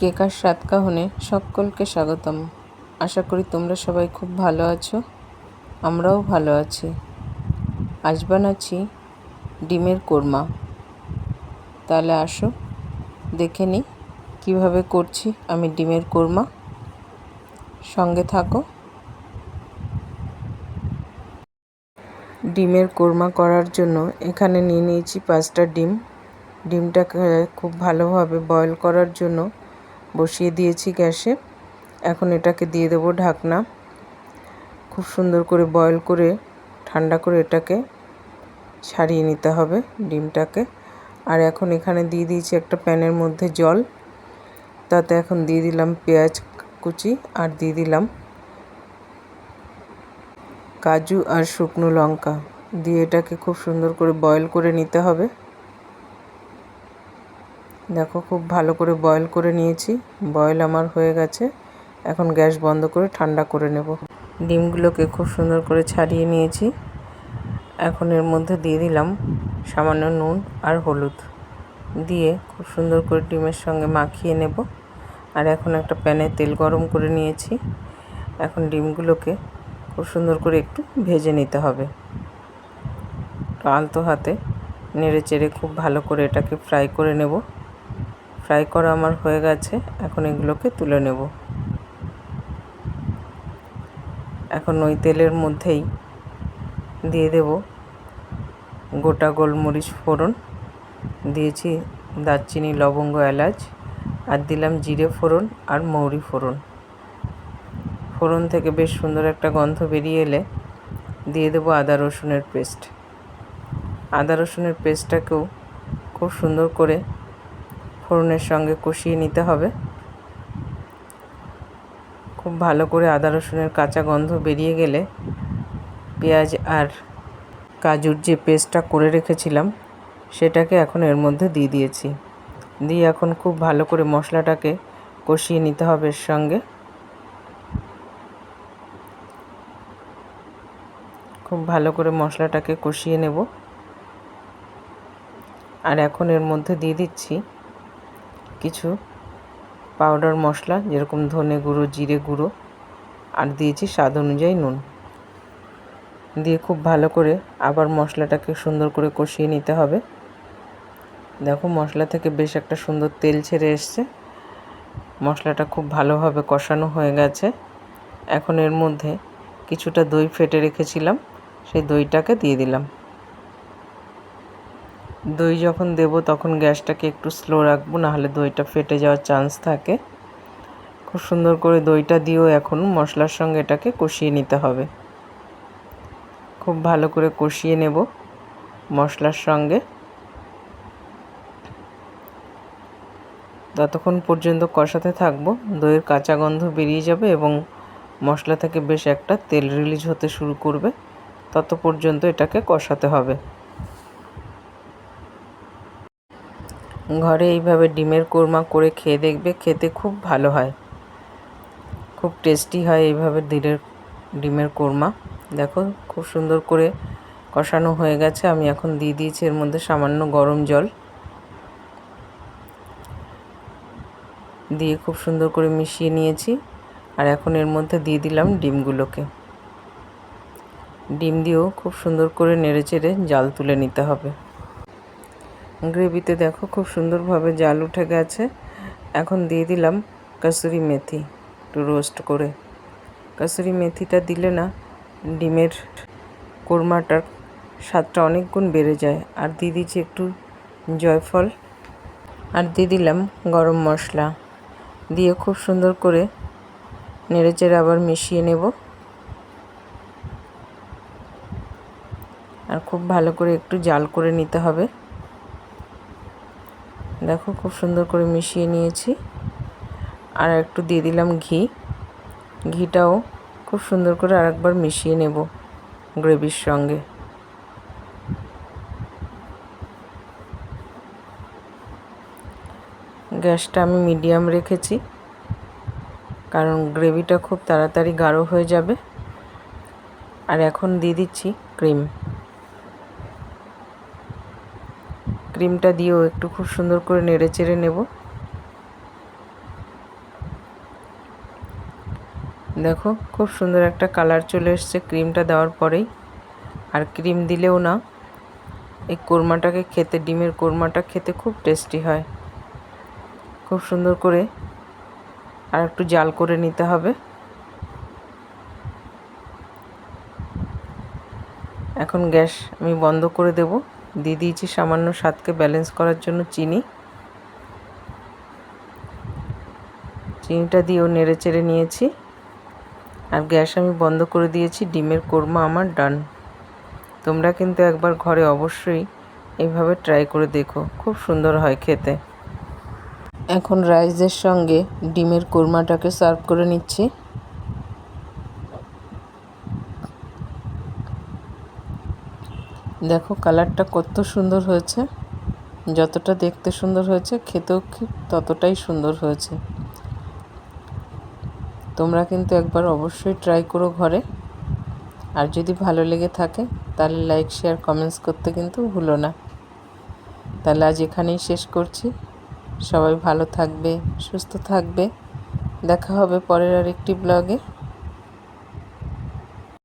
কেকার স্বাদ কাহনে সকলকে স্বাগতম। আশা করি তোমরা সবাই খুব ভালো আছো, আমরাও ভালো আছি। আজ বানাচ্ছি ডিমের কোরমা। তাহলে আসো, দেখে নিই কীভাবে করছি আমি ডিমের কোরমা। সঙ্গে থাকো। ডিমের কোরমা করার জন্য এখানে নিয়ে নিয়েছি পাঁচটা ডিম। ডিমটাকে খুব ভালোভাবে বয়ল করার জন্য বসিয়ে দিয়েছি গ্যাসে। এখন এটাকে দিয়ে দেবো ঢাকনা। খুব সুন্দর করে বয়ল করে, ঠান্ডা করে এটাকে ছাড়িয়ে নিতে হবে ডিমটাকে। আর এখন এখানে দিয়ে দিয়েছি একটা প্যানের মধ্যে জল। তাতে এখন দিয়ে দিলাম পেঁয়াজ কুচি আর দিয়ে দিলাম কাজু আর শুকনো লঙ্কা। দিয়ে এটাকে খুব সুন্দর করে বয়ল করে নিতে হবে। দেখো, খুব ভালো করে বয়ল করে নিয়েছি। বয়ল আমার হয়ে গেছে। এখন গ্যাস বন্ধ করে ঠান্ডা করে নেব। ডিমগুলোকে খুব সুন্দর করে ছাড়িয়ে নিয়েছি। এখন এর মধ্যে দিয়ে দিলাম সামান্য নুন আর হলুদ। দিয়ে খুব সুন্দর করে ডিমের সঙ্গে মাখিয়ে নেব। আর এখন একটা প্যানে তেল গরম করে নিয়েছি। এখন ডিমগুলোকে খুব সুন্দর করে একটু ভেজে নিতে হবে। আলতো হাতে নেড়ে চেড়ে খুব ভালো করে এটাকে ফ্রাই করে নেব। ফ্রাই করা আমার হয়ে গেছে, এখন এগুলোকে তুলে নেব। এখন ওই তেলের মধ্যেই দিয়ে দেব গোটা গোলমরিচ ফোড়ন। দিয়েছি দারচিনি, লবঙ্গ, এলাচ, আর দিলাম জিরে ফোড়ন আর মৌরি ফোড়ন। ফোড়ন থেকে বেশ সুন্দর একটা গন্ধ বেরিয়ে এলে দিয়ে দেবো আদা রসুনের পেস্ট। আদা রসুনের পেস্টটাকেও খুব সুন্দর করে ফোড়নের সঙ্গে কষিয়ে নিতে হবে। খুব ভালো করে আদা রসুনের কাঁচা গন্ধ বেরিয়ে গেলে পেঁয়াজ আর কাজুর যে পেস্টটা করে রেখেছিলাম, সেটাকে এখন এর মধ্যে দিয়ে দিয়েছি। দিয়ে এখন খুব ভালো করে মশলাটাকে কষিয়ে নিতে হবে এর সঙ্গে। খুব ভালো করে মশলাটাকে কষিয়ে নেব। আর এখন এর মধ্যে দিয়ে দিচ্ছি কিছু পাউডার মশলা, যেরকম ধনে গুঁড়ো, জিরে গুঁড়ো, আর দিয়েছি স্বাদ অনুযায়ী নুন। দিয়ে খুব ভালো করে আবার মশলাটাকে সুন্দর করে কষিয়ে নিতে হবে। দেখো, মশলা থেকে বেশ একটা সুন্দর তেল ছেড়ে এসছে। মশলাটা খুব ভালোভাবে কষানো হয়ে গেছে। এখন এর মধ্যে কিছুটা দই ফেটে রেখেছিলাম, সেই দইটাকে দিয়ে দিলাম। দই যখন দেব তখন গ্যাসটাকে একটু স্লো রাখব, নাহলে দইটা ফেটে যাওয়ার চান্স থাকে। খুব সুন্দর করে দইটা দিয়েও এখন মশলার সঙ্গে এটাকে কষিয়ে নিতে হবে। খুব ভালো করে কষিয়ে নেব মশলার সঙ্গে। ততক্ষণ পর্যন্ত কষাতে থাকব, দইয়ের কাঁচা গন্ধ বেরিয়ে যাবে এবং মশলা থেকে বেশ একটা তেল রিলিজ হতে শুরু করবে। তত পর্যন্ত এটাকে কষাতে হবে। ঘরে এইভাবে ডিমের কোরমা করে খেয়ে দেখবে, খেতে খুব ভালো হয়। খুব টেস্টি হয় এইভাবে দিনের ডিমের কোরমা। দেখো, খুব সুন্দর করে কষানো হয়ে গেছে। আমি এখন দিয়ে দিয়েছি এর মধ্যে সামান্য গরম জল। দিয়ে খুব সুন্দর করে মিশিয়ে নিয়েছি। আর এখন এর মধ্যে দিয়ে দিলাম ডিমগুলোকে। ডিম দিয়েও খুব সুন্দর করে নেড়ে চেড়ে জাল তুলে নিতে হবে। গ্রেভিতে দেখো খুব সুন্দরভাবে জাল উঠে গেছে। এখন দিয়ে দিলাম কাসুরি মেথি একটু রোস্ট করে। কাসুরি মেথিটা দিলে না ডিমের কোরমাটার স্বাদটা অনেক গুণ বেড়ে যায়। আর দিয়ে দিচ্ছি একটু জয়ফল। আর দিয়ে দিলাম গরম মশলা। দিয়ে খুব সুন্দর করে নেড়েচেড়ে আবার মিশিয়ে নেব। আর খুব ভালো করে একটু জাল করে নিতে হবে। দেখো, খুব সুন্দর করে মিশিয়ে নিয়েছি। আর একটু দিয়ে দিলাম ঘি। ঘিটাও খুব সুন্দর করে আরেকবার মিশিয়ে নেব গ্রেভির সঙ্গে। গ্যাসটা আমি মিডিয়াম রেখেছি, কারণ গ্রেভিটা খুব তাড়াতাড়ি গাঢ় হয়ে যাবে। আর এখন দিয়ে দিচ্ছি ক্রিম। ক্রিমটা দিয়েও একটু খুব সুন্দর করে নেড়ে চেড়ে নেব। দেখো, খুব সুন্দর একটা কালার চলে এসছে ক্রিমটা দেওয়ার পরেই। আর ক্রিম দিলেও না, এই কোরমাটাকে খেতে, ডিমের কোরমাটা খেতে খুব টেস্টি হয়। খুব সুন্দর করে আর একটু জাল করে নিতে হবে। এখন গ্যাস আমি বন্ধ করে দেব। দিয়ে দিয়েছি সামান্য স্বাদকে ব্যালেন্স করার জন্য চিনি। চিনিটা দিয়েও নেড়ে চেড়ে নিয়েছি। আর গ্যাস আমি বন্ধ করে দিয়েছি, ডিমের কোরমা আমার ডান তোমরা কিন্তু একবার ঘরে অবশ্যই এইভাবে ট্রাই করে দেখো, খুব সুন্দর হয় খেতে। এখন রাইসের সঙ্গে ডিমের কোরমাটাকে সার্ভ করে নিচ্ছি। দেখো কালারটা কত সুন্দর হয়েছে। যতটা দেখতে সুন্দর হয়েছে, খেতেও ততটাই সুন্দর হয়েছে। তোমরা কিন্তু একবার অবশ্যই ট্রাই করো ঘরে। আর যদি ভালো লেগে থাকে, তাহলে লাইক শেয়ার কমেন্টস করতে কিন্তু ভুলো না। তাহলে আজ এখানেই শেষ করছি। সবাই ভালো থাকবে, সুস্থ থাকবে। দেখা হবে পরের আর একটি ব্লগে